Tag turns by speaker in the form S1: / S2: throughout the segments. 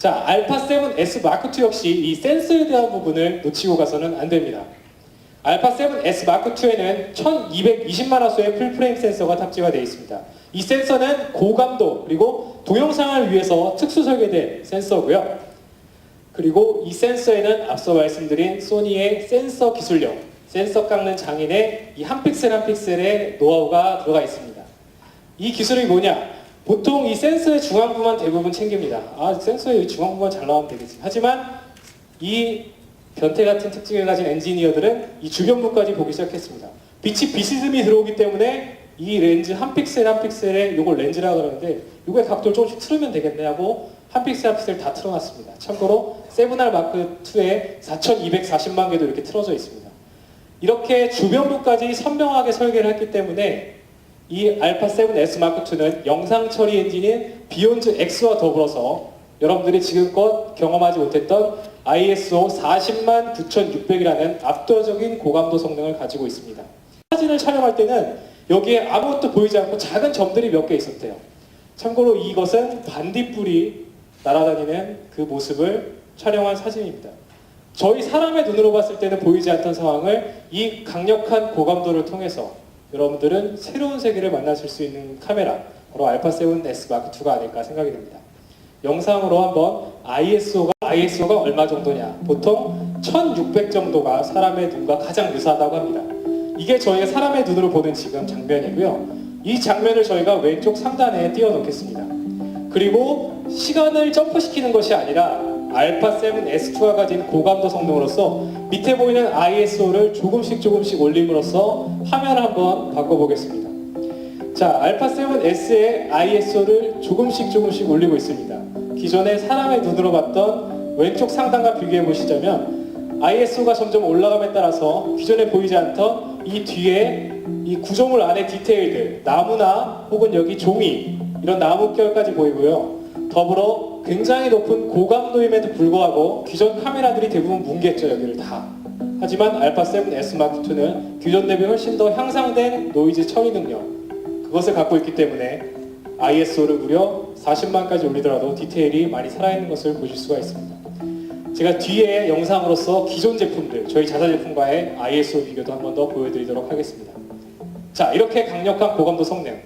S1: 자, 알파 7S 마크 2 역시 이 센서에 대한 부분을 놓치고 가서는 안 됩니다. 알파 7S 마크 2에는 1220만 화소의 풀프레임 센서가 탑재가 되어 있습니다. 이 센서는 고감도 그리고 동영상을 위해서 특수 설계된 센서고요. 그리고 이 센서에는 앞서 말씀드린 소니의 센서 기술력, 센서 깎는 장인의 이 한 픽셀 한 픽셀의 노하우가 들어가 있습니다. 이 기술이 뭐냐? 보통 이 센서의 중앙부만 대부분 챙깁니다. 아, 센서의 중앙부만 잘 나오면 되겠지. 하지만 이 변태 같은 특징을 가진 엔지니어들은 이 주변부까지 보기 시작했습니다. 빛이 비스듬히 들어오기 때문에 이 렌즈 한 픽셀 한 픽셀에 이걸 렌즈라고 그러는데 이거의 각도를 조금씩 틀으면 되겠네 하고 한 픽셀 한 픽셀 다 틀어놨습니다. 참고로 7R 마크 2에 4240만 개도 이렇게 틀어져 있습니다. 이렇게 주변부까지 선명하게 설계를 했기 때문에 이 알파 7S 마크 2는 영상 처리 엔진인 비욘즈 X와 더불어서 여러분들이 지금껏 경험하지 못했던 ISO 400만 9600이라는 압도적인 고감도 성능을 가지고 있습니다. 사진을 촬영할 때는 여기에 아무것도 보이지 않고 작은 점들이 몇 개 있었대요. 참고로 이것은 반딧불이 날아다니는 그 모습을 촬영한 사진입니다. 저희 사람의 눈으로 봤을 때는 보이지 않던 상황을 이 강력한 고감도를 통해서 여러분들은 새로운 세계를 만나실 수 있는 카메라 바로 알파 7S 마크 2가 아닐까 생각이 됩니다. 영상으로 한번 ISO가 ISO가 얼마 정도냐? 보통 1600 정도가 사람의 눈과 가장 유사하다고 합니다. 이게 저희가 사람의 눈으로 보는 지금 장면이고요. 이 장면을 저희가 왼쪽 상단에 띄워 놓겠습니다. 그리고 시간을 점프시키는 것이 아니라 알파 7 S2가 가진 고감도 성능으로서 밑에 보이는 ISO를 조금씩 조금씩 올림으로써 화면을 한번 바꿔보겠습니다. 자, 알파 7S의 ISO를 조금씩 조금씩 올리고 있습니다. 기존에 사람의 눈으로 봤던 왼쪽 상단과 비교해 보시자면 ISO가 점점 올라감에 따라서 기존에 보이지 않던 이 뒤에 이 구조물 안에 디테일들, 나무나 혹은 여기 종이 이런 나무결까지 보이고요. 더불어 굉장히 높은 고감도임에도 불구하고 기존 카메라들이 대부분 뭉갰죠 여기를 다. 하지만 알파 7S 마크 2는 기존 대비 훨씬 더 향상된 노이즈 처리 능력 그것을 갖고 있기 때문에 ISO를 무려 40만까지 올리더라도 디테일이 많이 살아있는 것을 보실 수가 있습니다. 제가 뒤에 영상으로서 기존 제품들, 저희 자사 제품과의 ISO 비교도 한 번 더 보여드리도록 하겠습니다. 자, 이렇게 강력한 고감도 성능.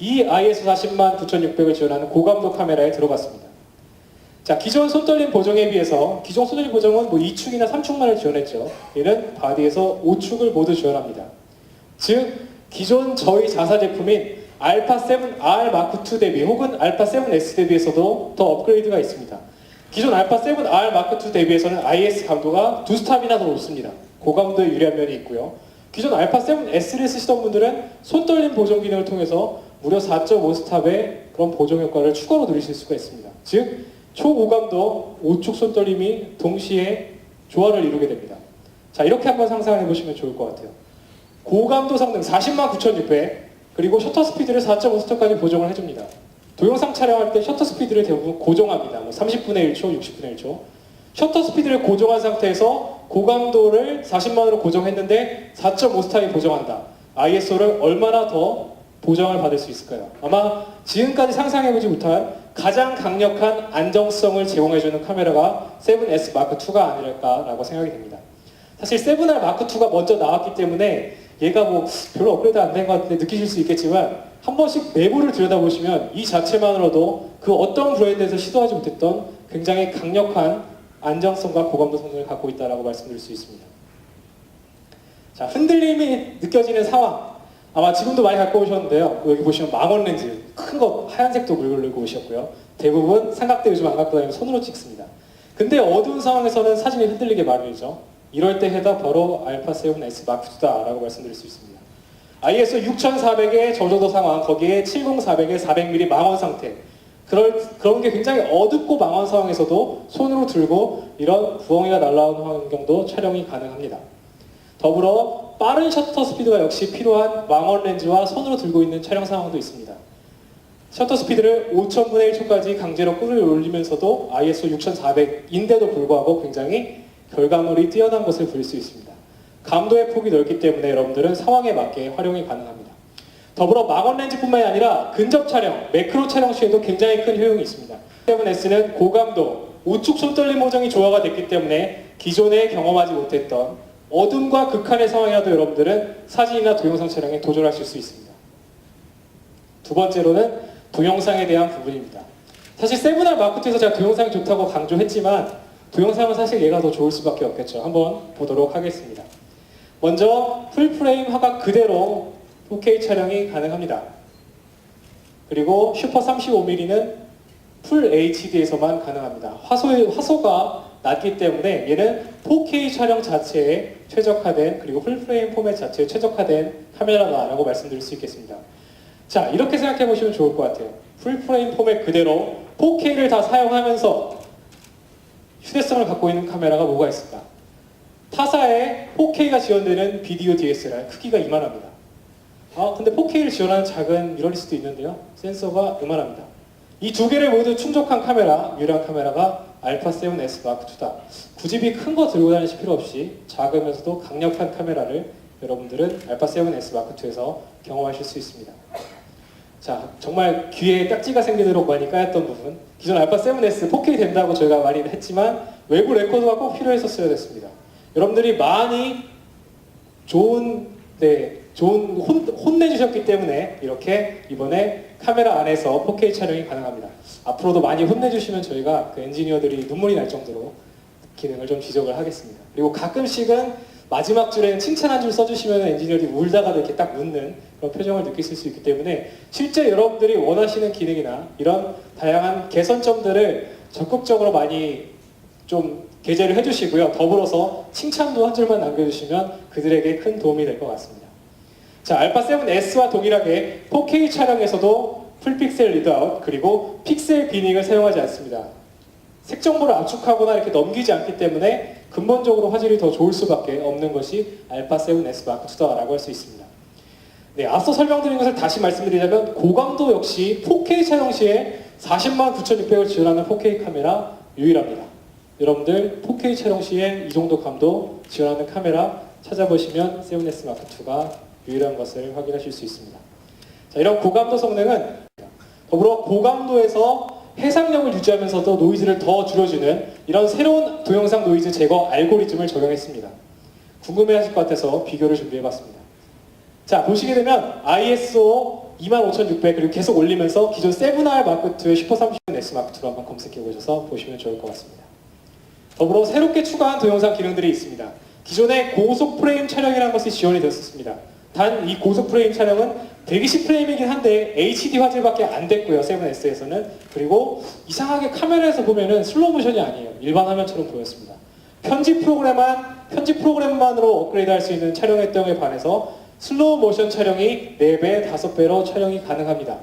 S1: 이 ISO 40만 9600을 지원하는 고감도 카메라에 들어갔습니다. 자, 기존 손떨림 보정에 비해서 기존 손떨림 보정은 뭐 2축이나 3축만을 지원했죠. 얘는 바디에서 5축을 모두 지원합니다. 즉, 기존 저희 자사 제품인 알파 7R 마크 2 대비 혹은 알파 7S 대비해서도 더 업그레이드가 있습니다. 기존 알파 7R 마크 2 대비해서는 IS 감도가 두 스탑이나 더 높습니다. 고감도에 유리한 면이 있고요. 기존 알파 7S를 쓰시던 분들은 손떨림 보정 기능을 통해서 무려 4.5 스탑의 그런 보정 효과를 추가로 누리실 수가 있습니다. 즉 초고감도 5축 손떨림이 동시에 조화를 이루게 됩니다. 자 이렇게 한번 상상해 보시면 좋을 것 같아요. 고감도 성능 40만 9,600 그리고 셔터 스피드를 4.5스톱까지 보정을 해줍니다. 동영상 촬영할 때 셔터 스피드를 대부분 고정합니다. 뭐 30분의 1초, 60분의 1초. 셔터 스피드를 고정한 상태에서 고감도를 40만으로 고정했는데 4.5스타일 보정한다. ISO를 얼마나 더 보정을 받을 수 있을까요? 아마 지금까지 상상해보지 못한 가장 강력한 안정성을 제공해주는 카메라가 7S 마크 2가 아닐까라고 생각이 됩니다. 사실 7R 마크 2가 먼저 나왔기 때문에 얘가 뭐 별로 업그레이드 안 된 것 같은데 느끼실 수 있겠지만 한 번씩 내부를 들여다보시면 이 자체만으로도 그 어떤 브랜드에서 시도하지 못했던 굉장히 강력한 안정성과 고감도 성능을 갖고 있다고 말씀드릴 수 있습니다. 자, 흔들림이 느껴지는 상황. 아마 지금도 많이 갖고 오셨는데요. 여기 보시면 망원 렌즈 큰 거 하얀색도 긁고 오셨고요. 대부분 삼각대 요즘 안 갖고 다니면 손으로 찍습니다. 근데 어두운 상황에서는 사진이 흔들리게 마련이죠. 이럴 때 해다 바로 알파 7S 마크 2다라고 말씀드릴 수 있습니다. ISO 6400의 저조도 상황, 거기에 70400의 400mm 망원 상태. 그럴, 그런 게 굉장히 어둡고 망원 상황에서도 손으로 들고 이런 부엉이가 날라오는 환경도 촬영이 가능합니다. 더불어 빠른 셔터 스피드가 역시 필요한 망원 렌즈와 손으로 들고 있는 촬영 상황도 있습니다. 셔터 스피드를 5천분의 1초까지 강제로 끌어올리면서도 ISO 6400인데도 불구하고 굉장히 결과물이 뛰어난 것을 볼수 있습니다. 감도의 폭이 넓기 때문에 여러분들은 상황에 맞게 활용이 가능합니다. 더불어 망원 렌즈뿐만이 아니라 근접 촬영, 매크로 촬영 시에도 굉장히 큰 효용이 있습니다. 7S는 고감도, 우측 손떨림 모정이 조화가 됐기 때문에 기존에 경험하지 못했던 어둠과 극한의 상황이라도 여러분들은 사진이나 동영상 촬영에 도전하실 수 있습니다. 두 번째로는 동영상에 대한 부분입니다. 사실 세븐알 마크트에서 제가 동영상이 좋다고 강조했지만 동영상은 사실 얘가 더 좋을 수밖에 없겠죠. 한번 보도록 하겠습니다. 먼저 풀프레임 화각 그대로 4K 촬영이 가능합니다. 그리고 슈퍼 35mm는 풀 HD에서만 가능합니다. 화소의, 화소가 낮기 때문에 얘는 4K 촬영 자체에 최적화된 그리고 풀프레임 포맷 자체에 최적화된 카메라다라고 말씀드릴 수 있겠습니다. 자 이렇게 생각해 보시면 좋을 것 같아요. 풀프레임 포맷 그대로 4K를 다 사용하면서 휴대성을 갖고 있는 카메라가 뭐가 있을까? 타사에 4K가 지원되는 비디오 DSLR 크기가 이만합니다. 아 근데 4K를 지원하는 작은 미러리스도 있는데요. 센서가 이만합니다. 이 두 개를 모두 충족한 카메라, 유일한 카메라가 알파 7S 마크 2다. 굳이 큰거 들고 다니실 필요 없이 작으면서도 강력한 카메라를 여러분들은 알파 7S 마크 2에서 경험하실 수 있습니다. 자, 정말 귀에 딱지가 생기도록 많이 까였던 부분. 기존 알파 7S 4K 된다고 저희가 많이 했지만 외부 레코더가 꼭 필요했었어야 됐습니다. 여러분들이 많이 좋은 네, 좋은 혼, 혼내주셨기 때문에 이렇게 이번에 카메라 안에서 4K 촬영이 가능합니다. 앞으로도 많이 혼내주시면 저희가 그 엔지니어들이 눈물이 날 정도로 기능을 좀 지적을 하겠습니다. 그리고 가끔씩은 마지막 줄에 칭찬 한 줄 써주시면 엔지니어들이 울다가도 이렇게 딱 웃는 그런 표정을 느끼실 수 있기 때문에 실제 여러분들이 원하시는 기능이나 이런 다양한 개선점들을 적극적으로 많이 좀 게재를 해주시고요. 더불어서 칭찬도 한 줄만 남겨주시면 그들에게 큰 도움이 될 것 같습니다. 자, 알파 7S와 동일하게 4K 촬영에서도 풀픽셀 리드아웃 그리고 픽셀 비닝을 사용하지 않습니다. 색 정보를 압축하거나 이렇게 넘기지 않기 때문에 근본적으로 화질이 더 좋을 수밖에 없는 것이 알파 7S 마크 2다라고 할 수 있습니다. 네, 앞서 설명드린 것을 다시 말씀드리자면 고감도 역시 4K 촬영 시에 40만 9,600을 지원하는 4K 카메라 유일합니다. 여러분들 4K 촬영 시에 이 정도 감도 지원하는 카메라 찾아보시면 7S 마크 2가 유일한 것을 확인하실 수 있습니다. 자, 이런 고감도 성능은 더불어 고감도에서 해상력을 유지하면서도 노이즈를 더 줄여주는 이런 새로운 동영상 노이즈 제거 알고리즘을 적용했습니다. 궁금해하실 것 같아서 비교를 준비해봤습니다. 자 보시게 되면 ISO 25600 그리고 계속 올리면서 기존 7R 마크2의 슈퍼 30S 마크2로 한번 검색해 보셔서 보시면 좋을 것 같습니다. 더불어 새롭게 추가한 동영상 기능들이 있습니다. 기존에 고속 프레임 촬영이라는 것이 지원이 되었습니다. 단 이 고속 프레임 촬영은 120 프레임이긴 한데 HD 화질밖에 안 됐고요. 7S에서는 그리고 이상하게 카메라에서 보면은 슬로우 모션이 아니에요. 일반 화면처럼 보였습니다. 편집 프로그램만 편집 프로그램만으로 업그레이드할 수 있는 촬영의 경우에 반해서 슬로우 모션 촬영이 4배, 5배로 촬영이 가능합니다.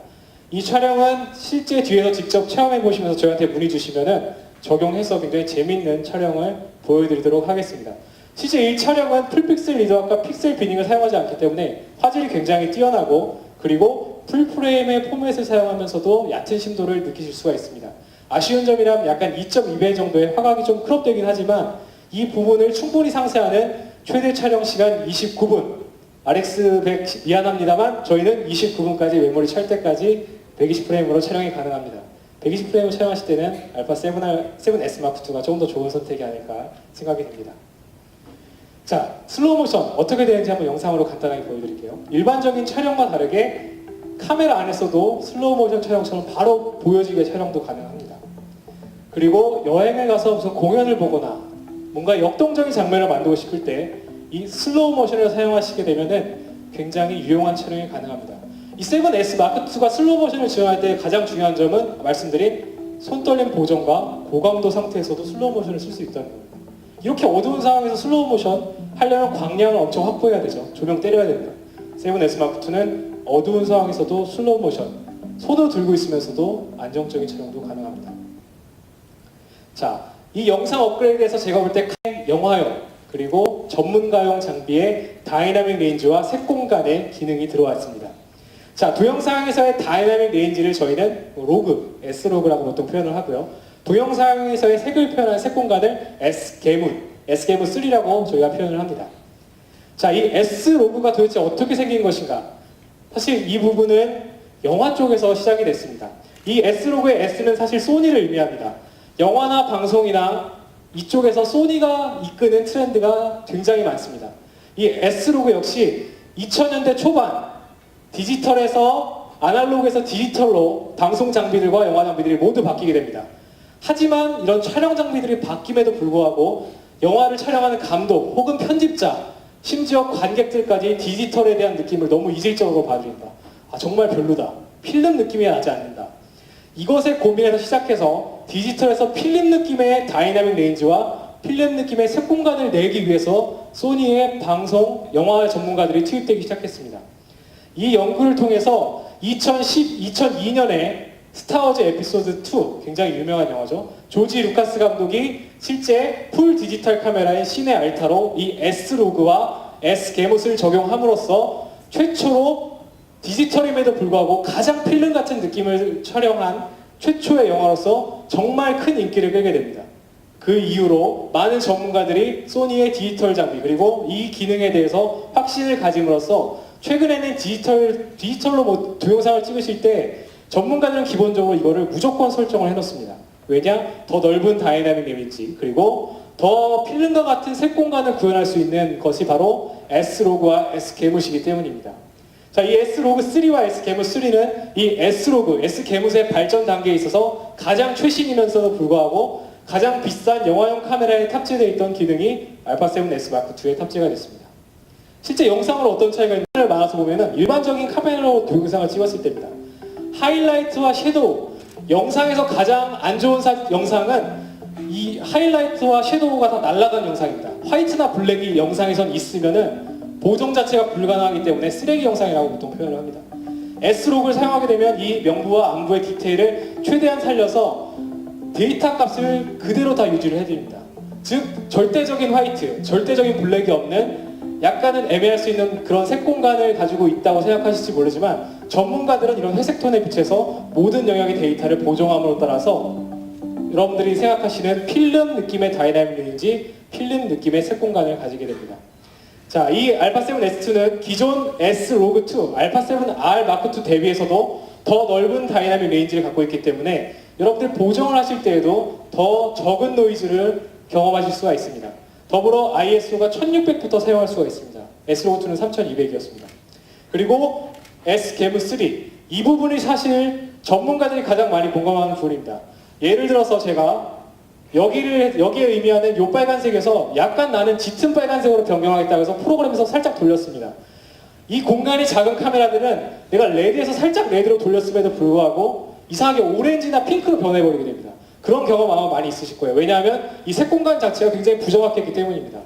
S1: 이 촬영은 실제 뒤에서 직접 체험해 보시면서 저희한테 문의 주시면은 적용해서 굉장히 재밌는 촬영을 보여드리도록 하겠습니다. 실제 이 촬영은 풀픽셀 리더와 픽셀 비닝을 사용하지 않기 때문에 화질이 굉장히 뛰어나고 그리고 풀프레임의 포맷을 사용하면서도 얕은 심도를 느끼실 수가 있습니다. 아쉬운 점이라면 약간 2.2배 정도의 화각이 좀 크롭되긴 하지만 이 부분을 충분히 상쇄하는 최대 촬영 시간 29분 RX100 미안합니다만 저희는 29분까지 메모리 찰 때까지 120프레임으로 촬영이 가능합니다. 120프레임을 촬영하실 때는 알파 7R, 7S 마크2가 조금 더 좋은 선택이 아닐까 생각이 됩니다. 자, 슬로우 모션 어떻게 되는지 한번 영상으로 간단하게 보여드릴게요. 일반적인 촬영과 다르게 카메라 안에서도 슬로우 모션 촬영처럼 바로 보여지게 촬영도 가능합니다. 그리고 여행을 가서 무슨 공연을 보거나 뭔가 역동적인 장면을 만들고 싶을 때 이 슬로우 모션을 사용하시게 되면은 굉장히 유용한 촬영이 가능합니다. 이 7S 마크2가 슬로우 모션을 지원할 때 가장 중요한 점은 말씀드린 손떨림 보정과 고감도 상태에서도 슬로우 모션을 쓸 수 있다는 겁니다. 이렇게 어두운 상황에서 슬로우 모션 하려면 광량을 엄청 확보해야 되죠. 조명 때려야 됩니다. 7S 마크2는 어두운 상황에서도 슬로우 모션, 손으로 들고 있으면서도 안정적인 촬영도 가능합니다. 자, 이 영상 업그레이드에서 제가 볼 때 영화용 그리고 전문가용 장비의 다이나믹 레인지와 색 공간의 기능이 들어왔습니다. 자, 동영상에서의 다이나믹 레인지를 저희는 로그, S로그라고 보통 표현을 하고요. 동영상에서의 색을 표현한 색 공간을 S개문, S개문 3라고 저희가 표현을 합니다. 자, 이 S로그가 도대체 어떻게 생긴 것인가? 사실 이 부분은 영화 쪽에서 시작이 됐습니다. 이 S로그의 S는 사실 소니를 의미합니다. 영화나 방송이나 이쪽에서 소니가 이끄는 트렌드가 굉장히 많습니다. 이 S로그 역시 2000년대 초반 디지털에서 아날로그에서 디지털로 방송 장비들과 영화 장비들이 모두 바뀌게 됩니다. 하지만 이런 촬영 장비들이 바뀜에도 불구하고 영화를 촬영하는 감독 혹은 편집자 심지어 관객들까지 디지털에 대한 느낌을 너무 이질적으로 받으린다. 아 정말 별로다. 필름 느낌이 나지 않는다. 이것에 고민해서 시작해서 디지털에서 필름 느낌의 다이나믹 레인지와 필름 느낌의 색공간을 내기 위해서 소니의 방송, 영화 전문가들이 투입되기 시작했습니다. 이 연구를 통해서 2010, 2002년에 스타워즈 에피소드 2 굉장히 유명한 영화죠. 조지 루카스 감독이 실제 풀 디지털 카메라인 시네 알타로 이 S 로그와 S 게못을 적용함으로써 최초로 디지털임에도 불구하고 가장 필름 같은 느낌을 촬영한 최초의 영화로서 정말 큰 인기를 끌게 됩니다. 그 이후로 많은 전문가들이 소니의 디지털 장비 그리고 이 기능에 대해서 확신을 가짐으로써 최근에는 디지털 디지털로 뭐 동영상을 찍으실 때 전문가들은 기본적으로 이거를 무조건 설정을 해놓습니다. 왜냐? 더 넓은 다이나믹 이미지 그리고 더 필름과 같은 색 공간을 구현할 수 있는 것이 바로 S 로그와 S 게무시기 때문입니다. 자, 이 S 로그 3와 S 게무 3는 이 S 로그, S 게무의 발전 단계에 있어서 가장 최신이면서도 불구하고 가장 비싼 영화용 카메라에 탑재되어 있던 기능이 알파 7 S 마크 2에 탑재가 됐습니다. 실제 영상으로 어떤 차이가 있는지를 많아서 보면은 일반적인 카메라로 동영상을 찍었을 때입니다. 하이라이트와 섀도우, 영상에서 가장 안 좋은 사- 영상은 이 하이라이트와 섀도우가 다 날라간 영상입니다. 화이트나 블랙이 영상에선 있으면은 보정 자체가 불가능하기 때문에 쓰레기 영상이라고 보통 표현을 합니다. S록을 사용하게 되면 이 명부와 안부의 디테일을 최대한 살려서 데이터 값을 그대로 다 유지를 해드립니다. 즉 절대적인 화이트, 절대적인 블랙이 없는 약간은 애매할 수 있는 그런 색 공간을 가지고 있다고 생각하실지 모르지만 전문가들은 이런 회색 톤에 비춰서 모든 영역의 데이터를 보정함으로 따라서 여러분들이 생각하시는 필름 느낌의 다이나믹 레인지, 필름 느낌의 색 공간을 가지게 됩니다. 자, 이 알파 7 S2는 기존 S 로그 2, 알파 7 R 마크 2 대비해서도 더 넓은 다이나믹 레인지를 갖고 있기 때문에 여러분들 보정을 하실 때에도 더 적은 노이즈를 경험하실 수가 있습니다. 더불어 ISO가 1600부터 사용할 수가 있습니다. S 로그 2는 3200이었습니다. 그리고 S 게무 3, 이 부분이 사실 전문가들이 가장 많이 공감하는 부분입니다. 예를 들어서 제가 여기를 여기에 의미하는 요 빨간색에서 약간 나는 짙은 빨간색으로 변경하겠다고 해서 프로그램에서 살짝 돌렸습니다. 이 공간이 작은 카메라들은 내가 레드에서 살짝 레드로 돌렸음에도 불구하고 이상하게 오렌지나 핑크로 변해버리게 됩니다. 그런 경험 아마 많이 있으실 거예요. 왜냐하면 이 색 공간 자체가 굉장히 부정확했기 때문입니다.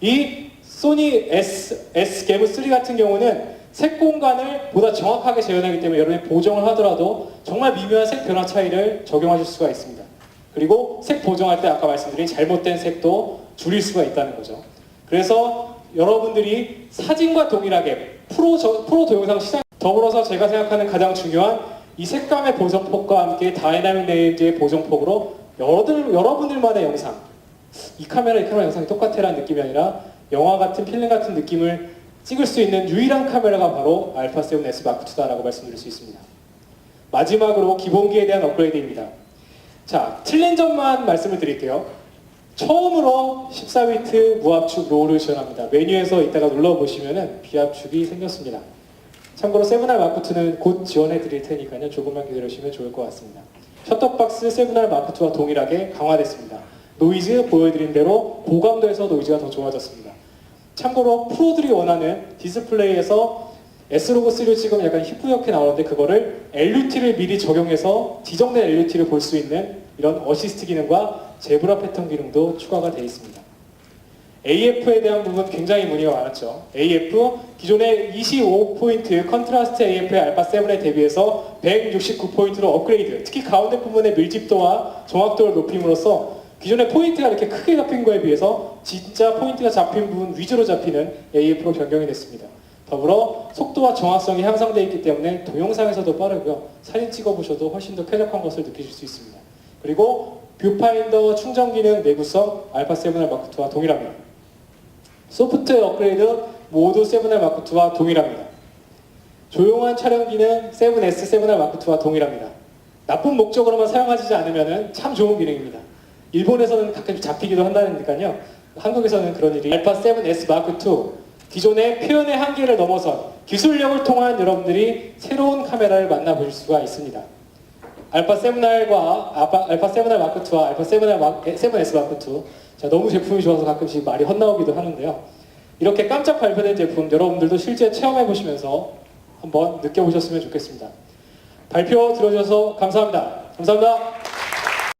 S1: 이 소니 S, S 게무 3 같은 경우는 색 공간을 보다 정확하게 재현하기 때문에 여러분이 보정을 하더라도 정말 미묘한 색 변화 차이를 적용하실 수가 있습니다. 그리고 색 보정할 때 아까 말씀드린 잘못된 색도 줄일 수가 있다는 거죠. 그래서 여러분들이 사진과 동일하게 프로, 저- 프로 동영상 시장 더불어서 제가 생각하는 가장 중요한 이 색감의 보정폭과 함께 다이나믹 레인지의 보정폭으로 여러분들, 여러분들만의 영상 이 카메라 이 카메라 영상이 똑같아라는 느낌이 아니라 영화 같은 필름 같은 느낌을 찍을 수 있는 유일한 카메라가 바로 알파 7 S 마크 2다라고 말씀드릴 수 있습니다. 마지막으로 기본기에 대한 업그레이드입니다. 자, 틀린 점만 말씀을 드릴게요. 처음으로 14비트 무압축 롤을 지원합니다. 메뉴에서 이따가 눌러보시면은 비압축이 생겼습니다. 참고로 7R 마크2는 곧 지원해 드릴 테니까요. 조금만 기다려주시면 좋을 것 같습니다. 셔터박스 7R 마크2와 동일하게 강화됐습니다. 노이즈 보여드린 대로 고감도에서 노이즈가 더 좋아졌습니다. 참고로 프로들이 원하는 디스플레이에서 S로고 3를 찍으면 약간 희뿌옇게 나오는데 그거를 LUT를 미리 적용해서 지정된 LUT를 볼 수 있는 이런 어시스트 기능과 제브라 패턴 기능도 추가가 되어 있습니다. AF에 대한 부분 굉장히 문의가 많았죠. AF 기존의 25포인트 컨트라스트 AF의 알파 7에 대비해서 169포인트로 업그레이드. 특히 가운데 부분의 밀집도와 정확도를 높임으로써 기존의 포인트가 이렇게 크게 잡힌 거에 비해서 진짜 포인트가 잡힌 부분 위주로 잡히는 AF로 변경이 됐습니다. 더불어 속도와 정확성이 향상되어 있기 때문에 동영상에서도 빠르고요. 사진 찍어보셔도 훨씬 더 쾌적한 것을 느끼실 수 있습니다. 그리고 뷰파인더 충전 기능 내구성 알파 7R 마크2와 동일합니다. 소프트웨어 업그레이드 모두 7R 마크2와 동일합니다. 조용한 촬영 기능 7S 7R 마크2와 동일합니다. 나쁜 목적으로만 사용하지 않으면 참 좋은 기능입니다. 일본에서는 가끔 잡히기도 한다니까요. 한국에서는 그런 일이 알파 7S 마크 2 기존의 표현의 한계를 넘어선 기술력을 통한 여러분들이 새로운 카메라를 만나보실 수가 있습니다. 알파 7R과 알파, 알파 7R 마크 2와 알파 7R 마, 7S 마크 2 자, 너무 제품이 좋아서 가끔씩 말이 헛나오기도 하는데요. 이렇게 깜짝 발표된 제품 여러분들도 실제 체험해 보시면서 한번 느껴보셨으면 좋겠습니다. 발표 들어주셔서 감사합니다. 감사합니다.